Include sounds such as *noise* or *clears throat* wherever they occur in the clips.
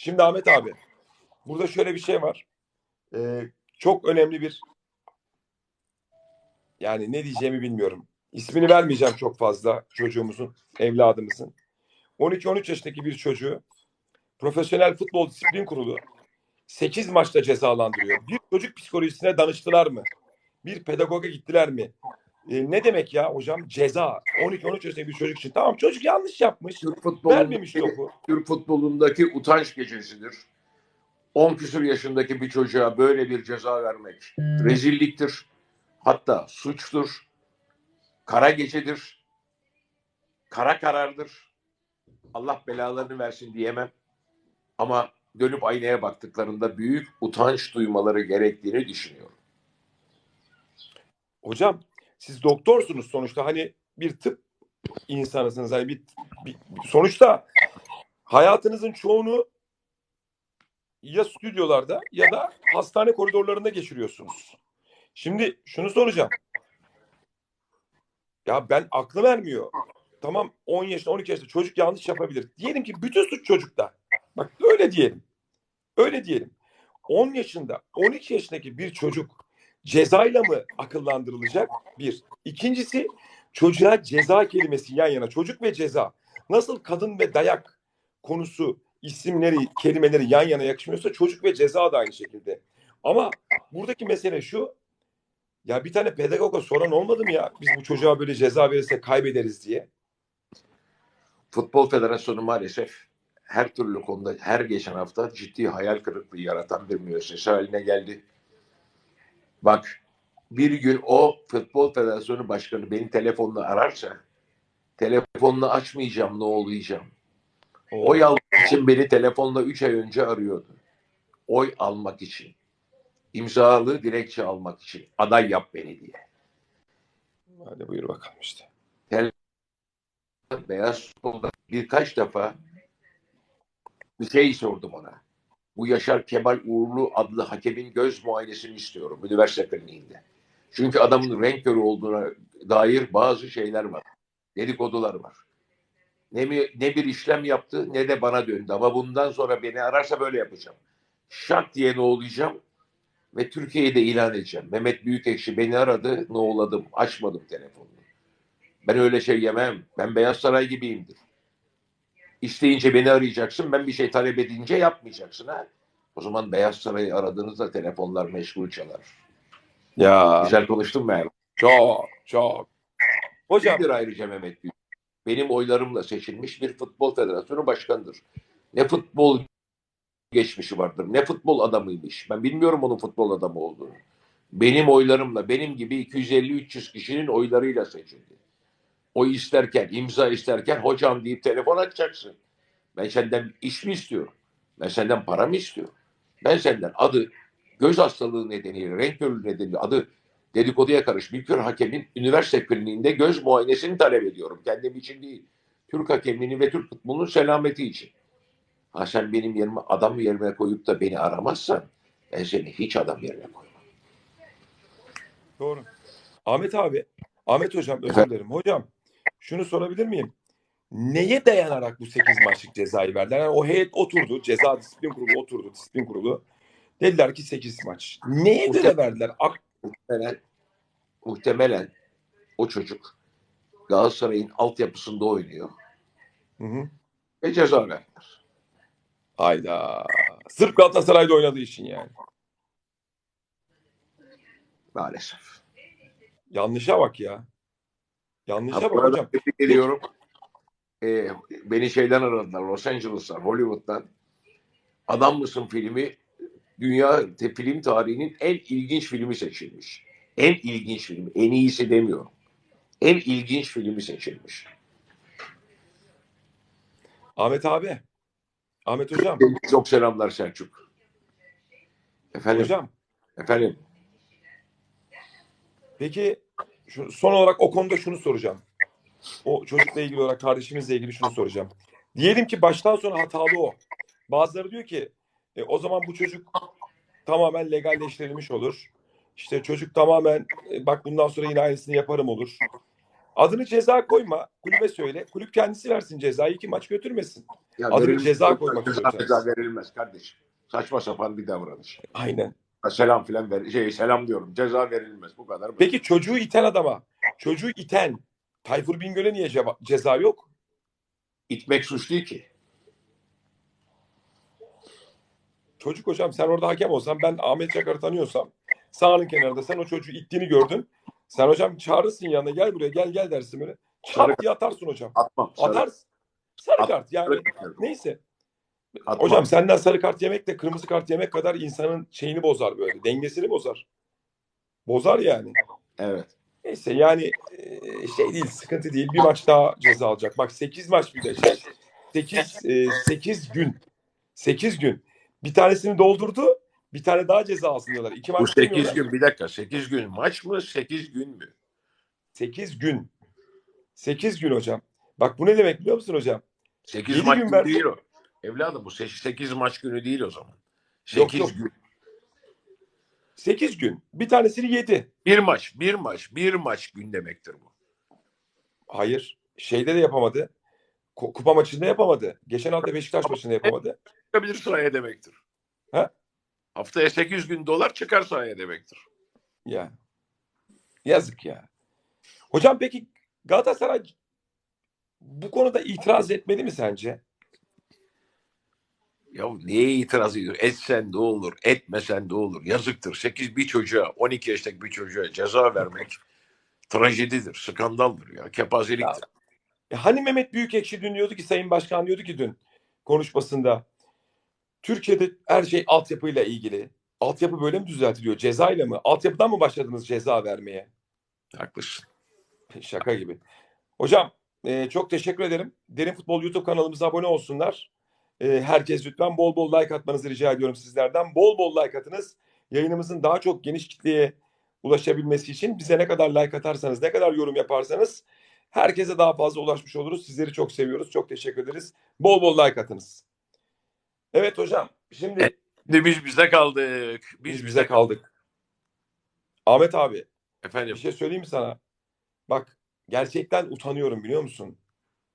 Şimdi Ahmet abi burada şöyle bir şey var. Ee, çok önemli bir yani ne diyeceğimi bilmiyorum. İsmini vermeyeceğim çok fazla çocuğumuzun, evladımızın. 12-13 yaşındaki bir çocuğu Profesyonel Futbol Disiplin Kurulu 8 maçta cezalandırıyor. Bir çocuk psikolojisine danıştılar mı? Bir pedagoga gittiler mi? Ee, ne demek ya hocam ceza 12-13 yaşındaki bir çocuk için. Tamam çocuk yanlış yapmış. Türk Vermemiş futbolundaki, topu. Türk futbolundaki utanç gecesidir. 10 küsur yaşındaki bir çocuğa böyle bir ceza vermek rezilliktir. Hatta suçtur. Kara gecedir. Kara karardır. Allah belalarını versin diyemem. Ama dönüp aynaya baktıklarında büyük utanç duymaları gerektiğini düşünüyorum. Hocam siz doktorsunuz sonuçta hani bir tıp insanısınız. Hani bir, bir- sonuçta hayatınızın çoğunu ya stüdyolarda ya da hastane koridorlarında geçiriyorsunuz. Şimdi şunu soracağım. Ya ben aklım ermiyor. Tamam 10 yaşında 12 yaşında çocuk yanlış yapabilir. Diyelim ki bütün suç çocukta. Bak öyle diyelim. Öyle diyelim. 10 yaşında 12 yaşındaki bir çocuk cezayla mı akıllandırılacak? Bir. İkincisi çocuğa ceza kelimesi yan yana. Çocuk ve ceza. Nasıl kadın ve dayak konusu isimleri, kelimeleri yan yana yakışmıyorsa çocuk ve ceza da aynı şekilde. Ama buradaki mesele şu. Ya bir tane pedagoga soran olmadı mı ya? Biz bu çocuğa böyle ceza verirsek kaybederiz diye. Futbol Federasyonu maalesef her türlü konuda her geçen hafta ciddi hayal kırıklığı yaratan bir müessese haline geldi. Bak bir gün o Futbol Federasyonu Başkanı beni telefonla ararsa telefonla açmayacağım ne olacağım. Oy almak için beni telefonla 3 ay önce arıyordu. Oy almak için. İmzalı dilekçe almak için. Aday yap beni diye. Hadi buyur bakalım işte. Beyaz Futbol'da birkaç defa bir şey sordum ona. Bu Yaşar Kemal Uğurlu adlı hakemin göz muayenesini istiyorum üniversite kliniğinde. Çünkü adamın renk körü olduğuna dair bazı şeyler var. Dedikodular var. Ne, mi, ne bir işlem yaptı ne de bana döndü. Ama bundan sonra beni ararsa böyle yapacağım. Şak diye ne olacağım ve Türkiye'yi de ilan edeceğim. Mehmet Büyükekşi beni aradı, ne oladım, açmadım telefonunu. Ben öyle şey yemem. Ben Beyaz Saray gibiyimdir. İsteyince beni arayacaksın. Ben bir şey talep edince yapmayacaksın ha. O zaman Beyaz Saray'ı aradığınızda telefonlar meşgul çalar. Ya Güzel konuştum ben. çok çok. Hocam Kimdir ayrıca Mehmet Büyük? Benim oylarımla seçilmiş bir futbol federasyonu başkanıdır. Ne futbol geçmişi vardır, ne futbol adamıymış. Ben bilmiyorum onun futbol adamı olduğunu. Benim oylarımla, benim gibi 250-300 kişinin oylarıyla seçildi. Oy isterken, imza isterken hocam deyip telefon açacaksın. Ben senden iş mi istiyorum? Ben senden para mı istiyorum? Ben senden adı göz hastalığı nedeniyle, renk körlüğü nedeniyle adı dedikoduya karışmış bir hakemin üniversite kliniğinde göz muayenesini talep ediyorum. Kendim için değil. Türk hakemliğini ve Türk futbolunun selameti için. Ha sen benim yerime adam yerine koyup da beni aramazsan ben seni hiç adam yerine koymam. Doğru. Ahmet abi, Ahmet hocam özür dilerim. Hocam şunu sorabilir miyim? Neye dayanarak bu 8 maçlık cezayı verdiler? Yani o heyet oturdu, ceza disiplin kurulu oturdu, disiplin kurulu. Dediler ki 8 maç. Neye göre verdiler? Ak- Muhtemelen, muhtemelen o çocuk Galatasaray'ın altyapısında oynuyor Hı hı. ve ceza verdiler. Hayda. Sırf Galatasaray'da oynadığı için yani. Maalesef. Yanlışa bak ya. Yanlışa bak hocam. tebrik ediyorum. Ee, beni şeyden aradılar Los Angeles'tan, Hollywood'dan. Adam mısın filmi dünya te- film tarihinin en ilginç filmi seçilmiş. En ilginç filmi. En iyisi demiyorum. En ilginç filmi seçilmiş. Ahmet abi. Ahmet hocam. Çok selamlar Selçuk. Efendim, Hocam. efendim. Peki şu, son olarak o konuda şunu soracağım. O çocukla ilgili olarak kardeşimizle ilgili şunu soracağım. Diyelim ki baştan sona hatalı o. Bazıları diyor ki e, o zaman bu çocuk tamamen legalleştirilmiş olur. İşte çocuk tamamen e, bak bundan sonra yine aynısını yaparım olur. Adını ceza koyma. Kulübe söyle. Kulüp kendisi versin cezayı. iki maç götürmesin. Ya Adına verilmez. ceza koymak ceza, ceza verilmez kardeşim. Saçma sapan bir davranış. Aynen. Selam filan ver, şey selam diyorum. Ceza verilmez bu kadar. Peki çocuğu iten adama, çocuğu iten Tayfur Bingöl'e niye ceva- ceza yok? İtmek suç değil ki. Çocuk hocam sen orada hakem olsan ben Ahmet Çakar'ı tanıyorsam sahanın kenarında sen o çocuğu ittiğini gördün. Sen hocam çağırırsın yanına gel buraya gel gel dersin böyle. Sarı- Çat diye atarsın hocam. Atmam. Sarı- Atarsın. Sarı At- kart yani sarı neyse. Atmam. Hocam senden sarı kart yemek de kırmızı kart yemek kadar insanın şeyini bozar böyle. Dengesini bozar. Bozar yani. Evet. Neyse yani e, şey değil sıkıntı değil. Bir maç daha ceza alacak. Bak 8 maç bir de şey. 8 8 gün. 8 gün. Bir tanesini doldurdu. Bir tane daha ceza alsın diyorlar. İki maç Bu 8 demiyorlar. gün bir dakika 8 gün maç mı 8 gün mü? 8 gün. 8 gün hocam. Bak bu ne demek biliyor musun hocam? 8 Yedi maç gün verdi. değil o. Evladım bu 8 maç günü değil o zaman. Yok, 8 yok. gün. 8 gün. Bir tanesini yedi. Bir maç, bir maç, bir maç gün demektir bu. Hayır. Şeyde de yapamadı. Ku- Kupa maçında yapamadı. Geçen hafta Beşiktaş maçında yapamadı. Çıkabilir sahaya demektir. Ha? Haftaya 8 gün dolar çıkar sahaya demektir. Ya. Yazık ya. Hocam peki Galatasaray bu konuda itiraz etmeli mi sence? Ya neye itiraz ediyor? Etsen de olur, etmesen de olur. Yazıktır. 8 bir çocuğa, 12 yaşındaki bir çocuğa ceza vermek trajedidir, skandaldır ya, kepazeliktir. E hani Mehmet Büyükekşi dün diyordu ki Sayın Başkan diyordu ki dün konuşmasında Türkiye'de her şey altyapıyla ilgili. Altyapı böyle mi düzeltiliyor? Cezayla mı? Altyapıdan mı başladınız ceza vermeye? Haklısın. Şaka gibi. Hocam e, çok teşekkür ederim. Derin Futbol YouTube kanalımıza abone olsunlar. E, herkes lütfen bol bol like atmanızı rica ediyorum sizlerden. Bol bol like atınız. Yayınımızın daha çok geniş kitleye ulaşabilmesi için bize ne kadar like atarsanız, ne kadar yorum yaparsanız herkese daha fazla ulaşmış oluruz. Sizleri çok seviyoruz. Çok teşekkür ederiz. Bol bol like atınız. Evet hocam. Şimdi. Şimdi biz bize kaldık. Biz, biz bize kaldık. Ahmet abi Efendim. Bir şey söyleyeyim mi sana? Bak gerçekten utanıyorum biliyor musun?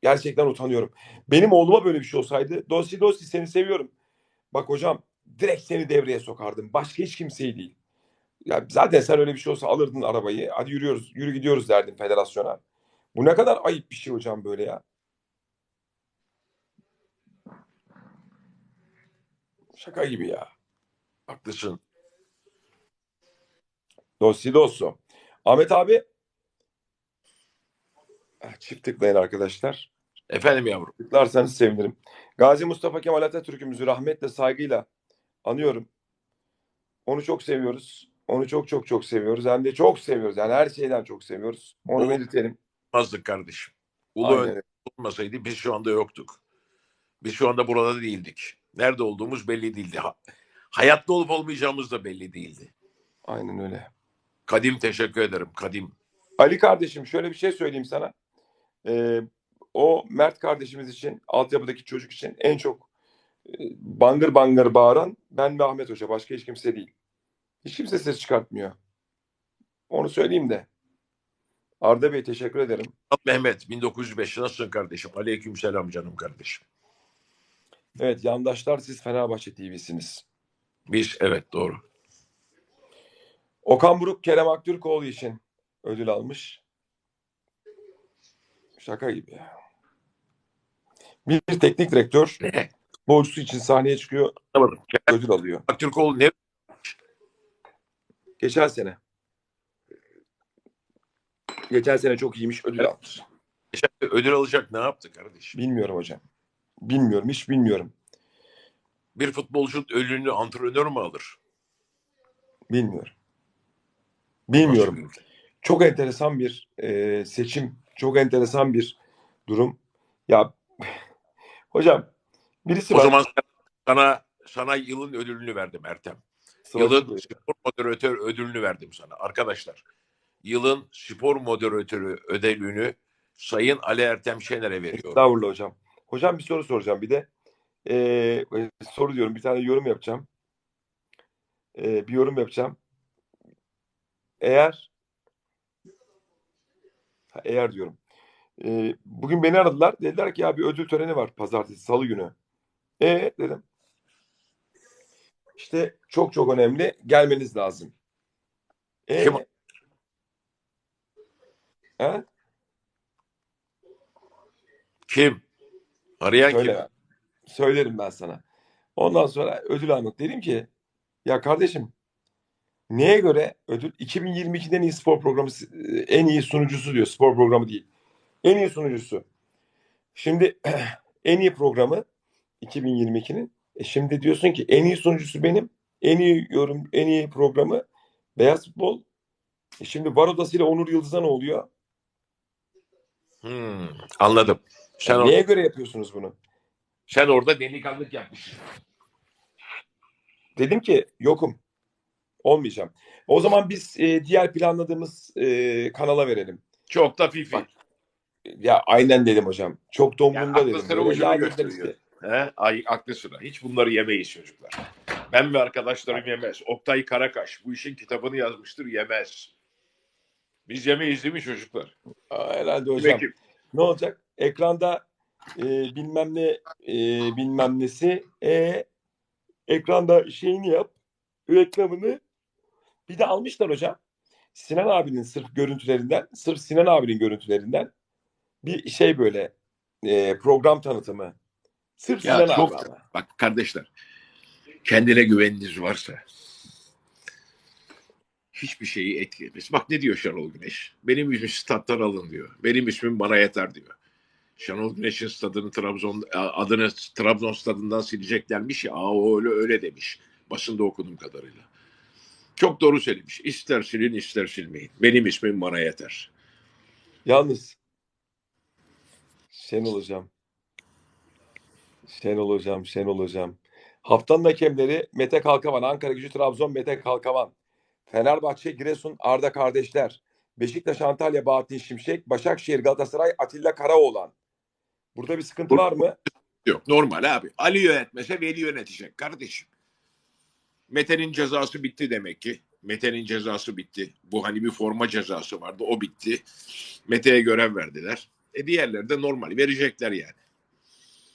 Gerçekten utanıyorum. Benim oğluma böyle bir şey olsaydı dosi dosi seni seviyorum. Bak hocam direkt seni devreye sokardım. Başka hiç kimseyi değil. Ya zaten sen öyle bir şey olsa alırdın arabayı. Hadi yürüyoruz, yürü gidiyoruz derdin federasyona. Bu ne kadar ayıp bir şey hocam böyle ya. Şaka gibi ya. Haklısın. Dosi dosso. Ahmet abi. Ah, Çift tıklayın arkadaşlar. Efendim yavrum. Tıklarsanız sevinirim. Gazi Mustafa Kemal Atatürk'ümüzü rahmetle saygıyla anıyorum. Onu çok seviyoruz. Onu çok çok çok seviyoruz. Hem de çok seviyoruz. Yani her şeyden çok seviyoruz. Onu belirtelim. Olmazdık kardeşim. Ulu Aynen Önder olmasaydı biz şu anda yoktuk. Biz şu anda burada değildik. Nerede olduğumuz belli değildi. Ha- hayatta olup olmayacağımız da belli değildi. Aynen öyle. Kadim teşekkür ederim. Kadim. Ali kardeşim şöyle bir şey söyleyeyim sana. Ee, o Mert kardeşimiz için, altyapıdaki çocuk için en çok e, bangır bangır bağıran ben ve Ahmet Hoca. Başka hiç kimse değil. Hiç kimse ses çıkartmıyor. Onu söyleyeyim de. Arda Bey teşekkür ederim. Mehmet 1905 nasılsın kardeşim? Aleyküm selam canım kardeşim. Evet yandaşlar siz Fenerbahçe TV'siniz. Biz evet doğru. Okan Buruk Kerem Aktürkoğlu için ödül almış. Şaka gibi ya. Bir teknik direktör Ne? futbolcusu için sahneye çıkıyor, Anlamadım. ödül alıyor. Aktürkoğlu ne? Geçen sene. Geçen sene çok iyiymiş, ödül almış. Ödül alacak ne yaptı kardeşim? Bilmiyorum hocam. Bilmiyorum, hiç bilmiyorum. Bir futbolcunun ödülünü antrenör mü alır? Bilmiyorum. Bilmiyorum. Bir- Çok enteresan bir e, seçim, çok enteresan bir durum. Ya hocam birisi O var. zaman sana sana yılın ödülünü verdim Ertem. Yılın spor moderatör ödülünü verdim sana. Arkadaşlar yılın spor moderatörü ödülünü Sayın Ali Ertem Şener'e veriyorum. Estağfurullah hocam. Hocam bir soru soracağım bir de. Ee, soru diyorum bir tane yorum yapacağım. Ee, bir yorum yapacağım. Eğer eğer diyorum. Ee, bugün beni aradılar. Dediler ki ya bir ödül töreni var pazartesi, salı günü. E dedim. İşte çok çok önemli. Gelmeniz lazım. E, Kim- He? Kim? Arayan Söyle. kim? Söylerim ben sana. Ondan sonra ödül almak. Dedim ki ya kardeşim neye göre ödül 2022'den iyi spor programı en iyi sunucusu diyor. Spor programı değil. En iyi sunucusu. Şimdi *clears throat* en iyi programı 2022'nin. E şimdi diyorsun ki en iyi sunucusu benim. En iyi yorum, en iyi programı Beyaz Futbol. E şimdi var odasıyla Onur Yıldız'a ne oluyor? Hmm, anladım. Sen, or- Neye göre yapıyorsunuz bunu? sen orada delikanlık yapmışsın. Dedim ki yokum. Olmayacağım. O zaman biz e, diğer planladığımız e, kanala verelim. Çok da fifi. Bak, Ya aynen dedim hocam. Çok da umurumda aklı dedim. sıra ucunu gösteriyor. He? Ay, aklı sıra. Hiç bunları yemeyiz çocuklar. Ben ve arkadaşlarım yemez. Oktay Karakaş bu işin kitabını yazmıştır yemez. Biz yemeyiz değil mi çocuklar? Aa, herhalde hocam. Peki. Ne olacak? Ekranda e, bilmem ne e, bilmem nesi e, ekranda şeyini yap reklamını bir de almışlar hocam. Sinan abinin sırf görüntülerinden sırf Sinan abinin görüntülerinden bir şey böyle e, program tanıtımı. Sırf Ya Sinan çok- abi ama. Bak kardeşler kendine güveniniz varsa hiçbir şeyi etkilemez. Bak ne diyor Şenol Güneş? Benim ismim stat'tan alın diyor. Benim ismim bana yeter diyor. Şenol Güneş'in stadını Trabzon adını Trabzon stadından sileceklermiş ya. Aa, o öyle öyle demiş. Basında okuduğum kadarıyla. Çok doğru söylemiş. İster silin ister silmeyin. Benim ismim bana yeter. Yalnız Şenol hocam. Şenol hocam, Şenol hocam. Haftanın hakemleri Mete Kalkavan, Ankara Gücü Trabzon Mete Kalkavan. Fenerbahçe Giresun Arda Kardeşler. Beşiktaş Antalya Bahattin Şimşek. Başakşehir Galatasaray Atilla Karaoğlan. Burada bir sıkıntı var mı? Yok normal abi. Ali yönetmese Veli yönetecek kardeşim. Mete'nin cezası bitti demek ki. Mete'nin cezası bitti. Bu hani bir forma cezası vardı o bitti. Mete'ye görev verdiler. E diğerleri de normal verecekler yani.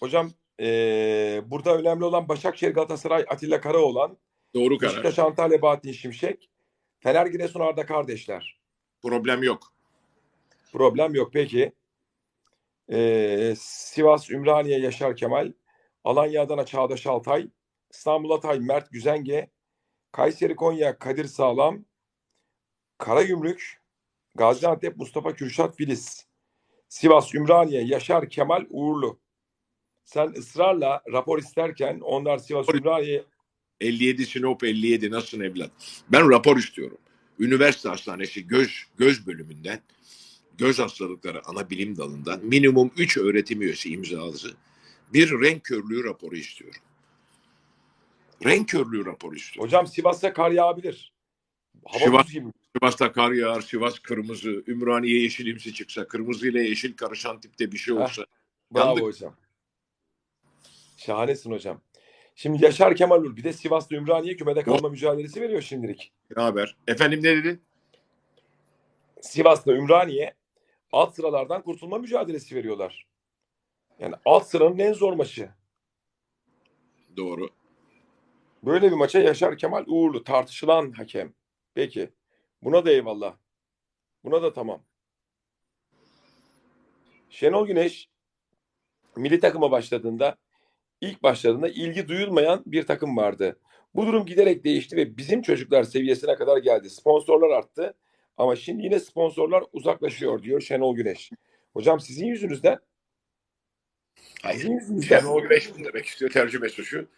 Hocam eee, burada önemli olan Başakşehir Galatasaray Atilla Karaoğlan. Doğru karar. Beşiktaş Antalya Bahattin Şimşek. Fener Giresun Arda Kardeşler. Problem yok. Problem yok peki. Ee, Sivas Ümraniye Yaşar Kemal, Alanya Adana Çağdaş Altay, İstanbul Atay Mert Güzenge, Kayseri Konya Kadir Sağlam, Karagümrük, Gaziantep Mustafa Kürşat Filiz, Sivas Ümraniye Yaşar Kemal Uğurlu. Sen ısrarla rapor isterken onlar Sivas Ümraniye 57 Sinop 57 nasılsın evlat? Ben rapor istiyorum. Üniversite Hastanesi göz göz bölümünden göz hastalıkları ana bilim dalından minimum 3 öğretim üyesi imzalı bir renk körlüğü raporu istiyorum. Renk körlüğü raporu istiyorum. hocam Sivas'ta kar yağabilir. Hava Sivas- gibi. Sivas'ta kar yağar, Sivas kırmızı, Ümraniye yeşilimsi çıksa, kırmızı ile yeşil karışan tipte bir şey olsa. Bravo Yandık. hocam. Şahanesin hocam. Şimdi Yaşar Kemal Uğur bir de Sivas'ta Ümraniye kümede kalma mücadelesi veriyor şimdilik. Ne haber? Efendim ne dedin? Sivas'ta Ümraniye alt sıralardan kurtulma mücadelesi veriyorlar. Yani alt sıranın en zor maçı. Doğru. Böyle bir maça Yaşar Kemal Uğurlu tartışılan hakem. Peki. Buna da eyvallah. Buna da tamam. Şenol Güneş milli takıma başladığında ilk başladığında ilgi duyulmayan bir takım vardı. Bu durum giderek değişti ve bizim çocuklar seviyesine kadar geldi. Sponsorlar arttı ama şimdi yine sponsorlar uzaklaşıyor diyor Şenol Güneş. Hocam sizin yüzünüzden Hayır. sizin yüzünüzden Şenol Güneş bunu demek istiyor. Tercümesi şu.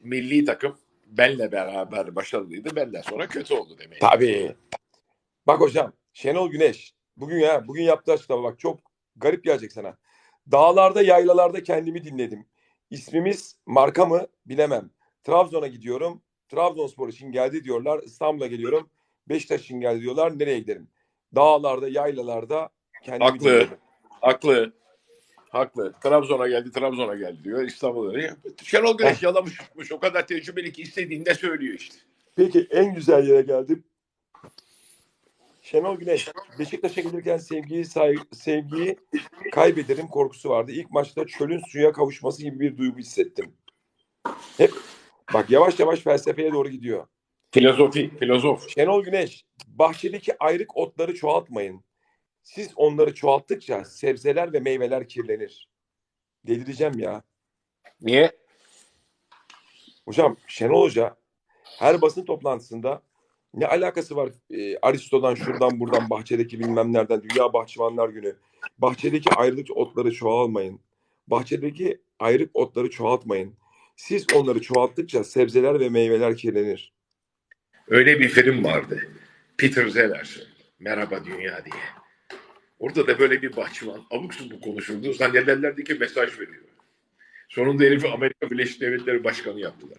Milli takım benle beraber başarılıydı. Benden sonra kötü oldu demek. Tabii. Bak hocam Şenol Güneş bugün ya bugün yaptığı açıklama bak çok garip gelecek sana. Dağlarda yaylalarda kendimi dinledim. İsmimiz marka mı bilemem. Trabzon'a gidiyorum. Trabzonspor için geldi diyorlar. İstanbul'a geliyorum. Beşiktaş için geldi diyorlar. Nereye giderim? Dağlarda, yaylalarda kendimi Haklı. dinledim. Haklı. Haklı. Trabzon'a geldi, Trabzon'a geldi diyor. İstanbul'a diyor. Şenol Güneş yalamış tutmuş. O kadar tecrübeli ki istediğinde söylüyor işte. Peki en güzel yere geldim. Şenol Güneş. Beşiktaş'a gelirken sevgiyi say- sevgiyi kaybederim korkusu vardı. İlk maçta çölün suya kavuşması gibi bir duygu hissettim. Hep bak yavaş yavaş felsefeye doğru gidiyor. Filozofi, filozof. Şenol Güneş, bahçedeki ayrık otları çoğaltmayın. Siz onları çoğalttıkça sebzeler ve meyveler kirlenir. Delireceğim ya. Niye? Hocam Şenol Hoca her basın toplantısında ne alakası var e, Aristo'dan şuradan buradan bahçedeki bilmem nereden Dünya Bahçıvanlar Günü. Bahçedeki ayrılık otları çoğalmayın. Bahçedeki ayrık otları çoğaltmayın. Siz onları çoğalttıkça sebzeler ve meyveler kirlenir. Öyle bir film vardı. Peter Zeller. Merhaba Dünya diye. Orada da böyle bir bahçıvan abuk subuk konuşurdu. Zannederlerdi ki mesaj veriyor. Sonunda herifi Amerika Birleşik Devletleri Başkanı yaptılar.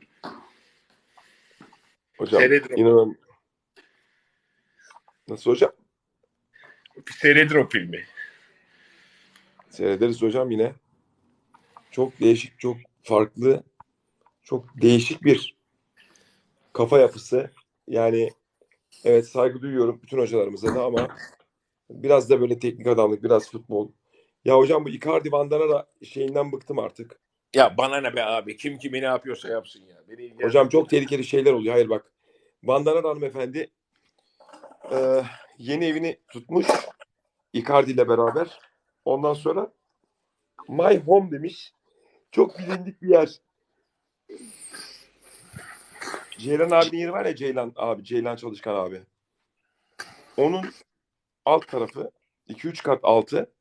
Hocam Seyredin. inanın. Nasıl hocam? Seyredin o filmi. Seyrederiz hocam yine. Çok değişik, çok farklı, çok değişik bir kafa yapısı. Yani evet saygı duyuyorum bütün hocalarımıza da ama biraz da böyle teknik adamlık, biraz futbol. Ya hocam bu Icardi Vandanara şeyinden bıktım artık. Ya bana ne be abi? Kim kimi ne yapıyorsa yapsın ya. Beni. Hocam çok tehlikeli şeyler oluyor. Hayır bak. Vandanara hanımefendi e, yeni evini tutmuş Icardi ile beraber. Ondan sonra My Home demiş. Çok bilindik bir yer. Ceylan abinin yeri var ya Ceylan abi, Ceylan Çalışkan abi. Onun alt tarafı 2-3 kat altı.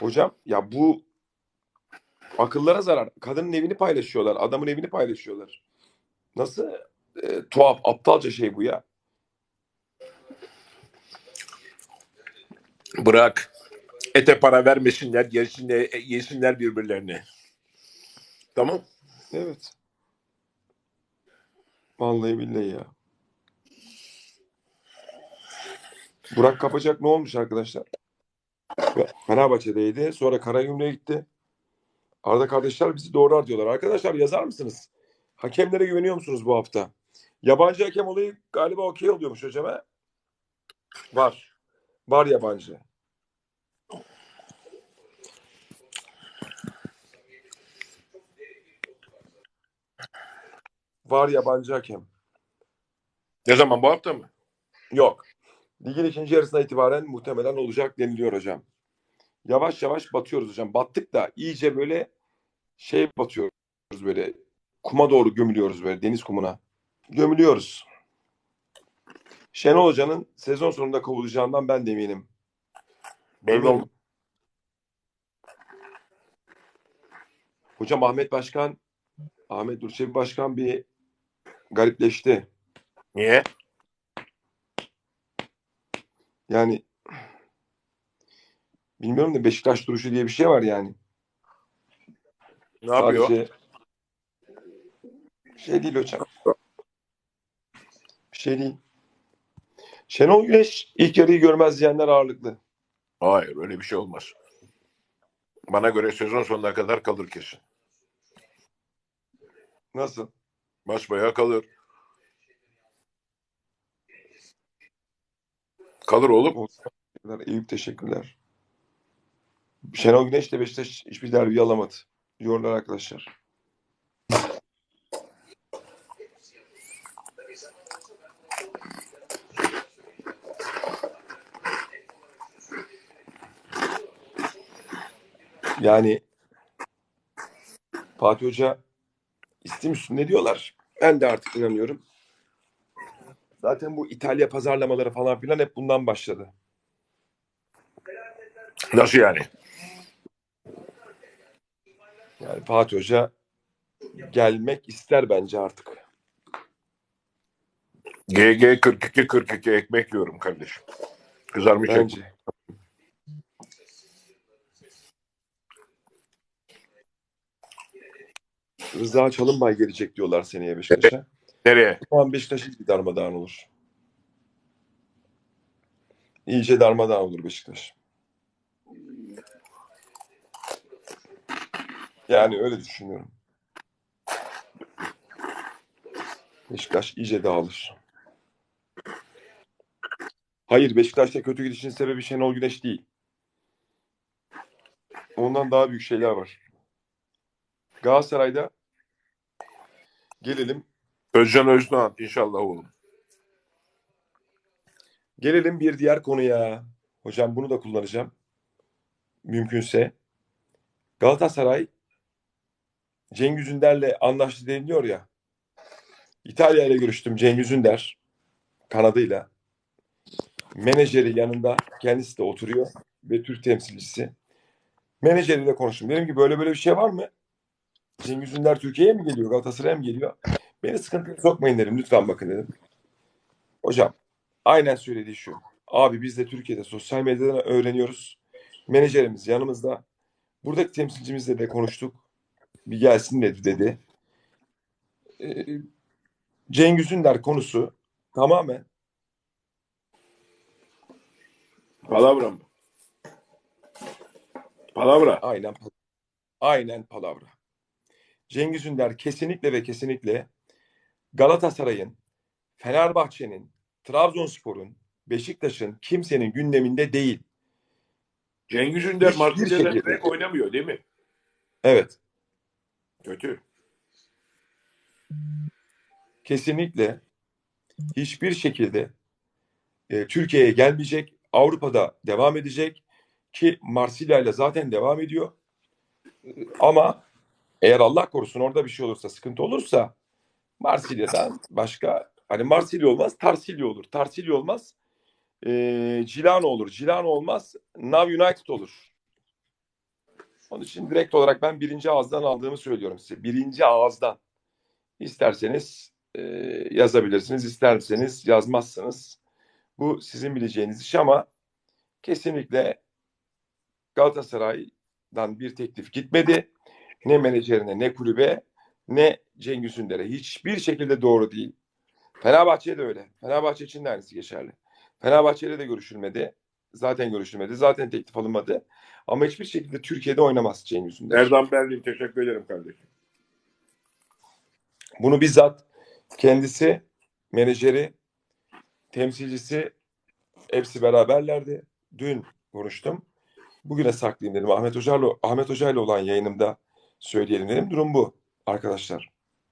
Hocam ya bu akıllara zarar. Kadının evini paylaşıyorlar. Adamın evini paylaşıyorlar. Nasıl e, tuhaf, aptalca şey bu ya. Bırak. Ete para vermesinler, yesinler, yesinler birbirlerini. Tamam. Evet. Vallahi billahi ya. Burak Kapacak ne olmuş arkadaşlar? Fenerbahçe'deydi. Sonra Karagümrük'e gitti. Arda kardeşler bizi doğrar diyorlar. Arkadaşlar yazar mısınız? Hakemlere güveniyor musunuz bu hafta? Yabancı hakem olayı galiba okey oluyormuş hocam ha? Var. Var yabancı. Var yabancı hakem. Ne zaman bu hafta mı? Yok. Ligin ikinci yarısına itibaren muhtemelen olacak deniliyor hocam. Yavaş yavaş batıyoruz hocam. Battık da iyice böyle şey batıyoruz böyle. Kuma doğru gömülüyoruz böyle deniz kumuna. Gömülüyoruz. Şenol Hoca'nın sezon sonunda kovulacağından ben de eminim. Belli oldu. Hocam Ahmet Başkan, Ahmet Durçevi Başkan bir garipleşti. Niye? Yani bilmiyorum da Beşiktaş duruşu diye bir şey var yani. Ne yapıyor? Sadece şey değil hocam. Bir şey değil. Şenol Güneş ilk yarıyı görmez diyenler ağırlıklı. Hayır öyle bir şey olmaz. Bana göre sezon sonuna kadar kalır kesin. Nasıl? Basbayağı kalır. Kalır oğlum. Teşekkürler. Eyüp teşekkürler. Şenol Güneş de Beşiktaş hiçbir derbi alamadı. Diyorlar arkadaşlar. Yani Fatih Hoca istim üstünde diyorlar. Ben de artık inanıyorum. Zaten bu İtalya pazarlamaları falan filan hep bundan başladı. Nasıl yani? Yani Fatih Hoca gelmek ister bence artık. GG 42 42 ekmek yiyorum kardeşim. Kızarmış ekmek. Bence. Rıza Çalınbay gelecek diyorlar seneye Beşiktaş'a. Nereye? O zaman Beşiktaş iyice darmadağın olur. İyice darmadağın olur Beşiktaş. Yani öyle düşünüyorum. Beşiktaş iyice dağılır. Hayır Beşiktaş'ta kötü gidişin sebebi Şenol Güneş değil. Ondan daha büyük şeyler var. Galatasaray'da gelelim Özcan Özdoğan inşallah oğlum. Gelelim bir diğer konuya. Hocam bunu da kullanacağım. Mümkünse. Galatasaray Cengiz Ünder'le anlaştı deniliyor ya. İtalya ile görüştüm Cengiz Ünder kanadıyla. Menajeri yanında kendisi de oturuyor ve Türk temsilcisi. Menajeriyle konuştum. Dedim ki böyle böyle bir şey var mı? Cengiz Ünder Türkiye'ye mi geliyor? Galatasaray'a mı geliyor? Beni sıkıntıya sokmayın dedim. Lütfen bakın dedim. Hocam Aynen söylediği şu. Abi biz de Türkiye'de sosyal medyadan öğreniyoruz. Menajerimiz yanımızda. Buradaki temsilcimizle de konuştuk. Bir gelsin dedi dedi. Ee, Cengiz Ünder konusu tamamen Palavra mı? Palavra. aynen aynen palavra. Cengiz Ünder kesinlikle ve kesinlikle Galatasaray'ın, Fenerbahçe'nin, Trabzonspor'un, Beşiktaş'ın kimsenin gündeminde değil. Cengiz Ünder Hiçbir Marsilya'da şekilde. direkt oynamıyor değil mi? Evet. Kötü. kesinlikle hiçbir şekilde e, Türkiye'ye gelmeyecek. Avrupa'da devam edecek ki Marsilya ile zaten devam ediyor. E, Ama eğer Allah korusun orada bir şey olursa, sıkıntı olursa Marsilya'dan başka hani Marsilya olmaz, Tarsilya olur. Tarsilya olmaz. E, Cilano olur. Cilano olmaz. Nav United olur. Onun için direkt olarak ben birinci ağızdan aldığımı söylüyorum size. Birinci ağızdan. İsterseniz e, yazabilirsiniz, isterseniz yazmazsınız. Bu sizin bileceğiniz iş ama kesinlikle Galatasaray'dan bir teklif gitmedi. Ne menajerine, ne kulübe, ne Cengiz Ünder'e. Hiçbir şekilde doğru değil. Fenerbahçe de öyle. Fenerbahçe için de aynısı geçerli. Fenerbahçe'yle de görüşülmedi. Zaten görüşülmedi. Zaten teklif alınmadı. Ama hiçbir şekilde Türkiye'de oynamaz Cengiz Ünder. Erdem Berlin teşekkür ederim kardeşim. Bunu bizzat kendisi, menajeri, temsilcisi hepsi beraberlerdi. Dün konuştum. Bugüne saklayayım dedim. Ahmet Hoca'yla Ahmet Hoca'yla olan yayınımda söyleyelim dedim. Durum bu arkadaşlar.